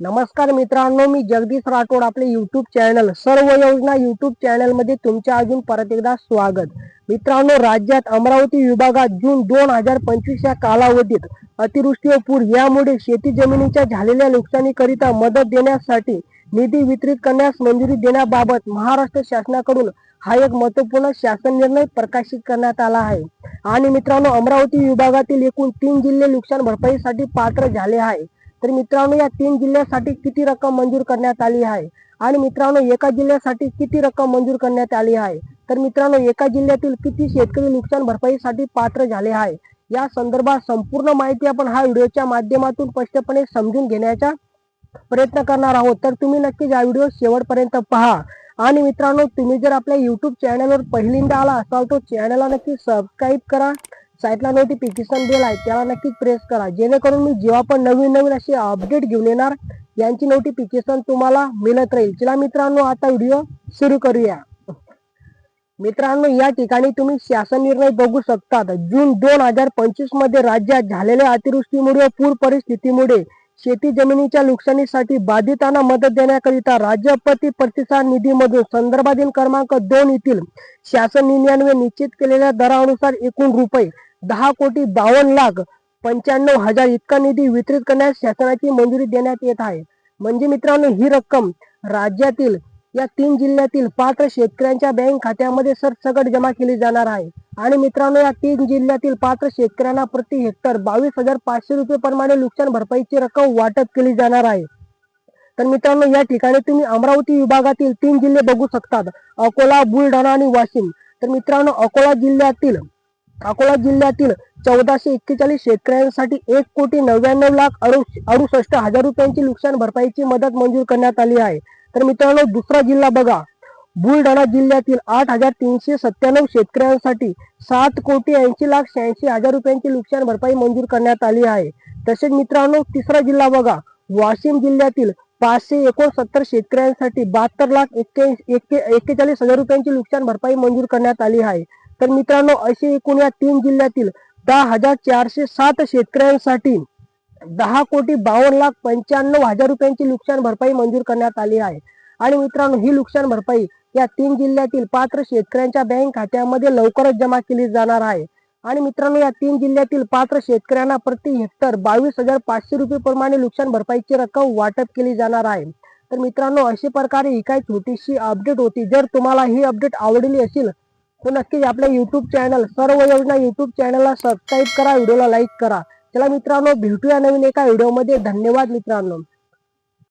नमस्कार मित्रांनो मी जगदीश राठोड आपले युट्यूब चॅनल सर्व योजना युट्यूब चॅनलमध्ये तुमच्या अजून परत एकदा स्वागत. मित्रांनो राज्यात अमरावती विभागात जून दोन हजार पंचवीस या कालावधीत अतिवृष्टी व पूर यामुळे शेती जमिनीच्या झालेल्या नुकसानीकरिता मदत देण्यासाठी निधी वितरित करण्यास मंजुरी देण्याबाबत महाराष्ट्र शासनाकडून हा एक महत्त्वपूर्ण शासन निर्णय प्रकाशित करण्यात आला आहे. आणि मित्रांनो अमरावती विभागातील एकूण तीन जिल्हे नुकसान भरपाईसाठी पात्र झाले आहे. तर मित्रांनो या तीन जिल्ह्यासाठी किती रक्कम मंजूर करण्यात आली आहे? आणि मित्रांनो एका जिल्ह्यासाठी किती रक्कम मंजूर करण्यात आली आहे? तर मित्रांनो एका जिल्ह्यातील किती शेतकरी नुकसान भरपाईसाठी पात्र झाले आहे? या संदर्भात संपूर्ण माहिती आपण हा व्हिडिओच्या माध्यमातून स्पष्टपणे समजून घेण्याचा प्रयत्न करणार आहोत. तर तुम्ही नक्कीच हा व्हिडिओ शेवटपर्यंत पहा. आणि मित्रांनो तुम्ही जर आपल्या युट्यूब चॅनलवर पहिल्यांदा आला असाल तर चॅनलला नक्की सबस्क्राईब करा. साईटला नोटिफिकेशन बेल आहे त्याला नक्कीच प्रेस करा. जेणेकरून मी जेव्हा पण नवीन नवीन असे अपडेट घेऊन येणार यांची नोटिफिकेशन तुम्हाला मिळत राहील. चला मित्रांनो आता व्हिडिओ सुरू करूया. मित्रांनो या ठिकाणी तुम्ही शासन निर्णय बघू शकतात. जून दोन हजार पंचवीसमध्ये राज्यात झालेल्या अतिवृष्टीमुळे व पूर परिस्थितीमुळे शेती जमिनीच्या नुकसानीसाठी बाधितांना मदत देण्याकरिता राज्य आपत्ती प्रतिसाद निधीमधून संदर्भाधीन क्रमांक दोन येथील शासन निर्णयान्वये निश्चित केलेल्या दरानुसार एकूण रुपये दहा कोटी बावन्न लाख पंच्याण्णव हजार इतका निधी वितरित करण्यास शासनाची मंजुरी देण्यात येत आहे. म्हणजे मित्रांनो ही रक्कम राज्यातील या तीन जिल्ह्यातील पात्र शेतकऱ्यांच्या बँक खात्यामध्ये सरसकट जमा केली जाणार आहे. आणि मित्रांनो या तीन जिल्ह्यातील पात्र शेतकऱ्यांना प्रति हेक्टर बावीस हजार पाचशे रुपये प्रमाणे नुकसान भरपाईची रक्कम वाटप केली जाणार आहे. तर मित्रांनो या ठिकाणी तुम्ही अमरावती विभागातील तीन जिल्हे बघू शकतात. अकोला बुलढाणा आणि वाशिम. तर मित्रांनो अकोला जिल्ह्यातील अकोला जिल्ह्यातील चौदाशे एक्केचाळीस शेतकऱ्यांसाठी एक कोटी नव्याण्णव लाख अडुसष्ट हजार रुपयांची नुकसान भरपाईची मदत मंजूर करण्यात आली आहे. तर मित्रांनो दुसरा जिल्हा बघा. बुलढाणा जिल्ह्यातील आठ हजार तीनशे सत्त्याण्णव शेतकऱ्यांसाठी सात कोटी ऐंशी लाख शहाऐंशी हजार रुपयांची नुकसान भरपाई मंजूर करण्यात आली आहे. तसेच मित्रांनो तिसरा जिल्हा बघा. वाशिम जिल्ह्यातील पाचशे एकोणसत्तर शेतकऱ्यांसाठी बहात्तर लाख एक्के एक्केचाळीस हजार रुपयांची नुकसान भरपाई मंजूर करण्यात आली आहे. तर मित्रांनो असे एकूण या तीन जिल्ह्यातील दहा हजार चारशे सात शेतकऱ्यांसाठी दहा कोटी बावन्न लाख पंच्याण्णव हजार रुपयांची नुकसान भरपाई मंजूर करण्यात आली आहे. आणि मित्रांनो ही नुकसान भरपाई या तीन जिल्ह्यातील पात्र शेतकऱ्यांच्या बँक खात्यामध्ये लवकरच जमा केली जाणार आहे. आणि मित्रांनो या तीन जिल्ह्यातील पात्र शेतकऱ्यांना प्रति हेक्टर बावीस हजार पाचशे रुपये प्रमाणे नुकसान भरपाईची रक्कम वाटप केली जाणार आहे. तर मित्रांनो अशा प्रकारे ही काही छोटीशी अपडेट होती. जर तुम्हाला ही अपडेट आवडली असेल तर नक्कीच. आपल्या युट्यूब चॅनल सर्व योजना युट्यूब चॅनलला सबस्क्राईब करा व्हिडिओला लाईक करा. चला मित्रांनो भेटूया नवीन एका व्हिडिओमध्ये धन्यवाद मित्रांनो.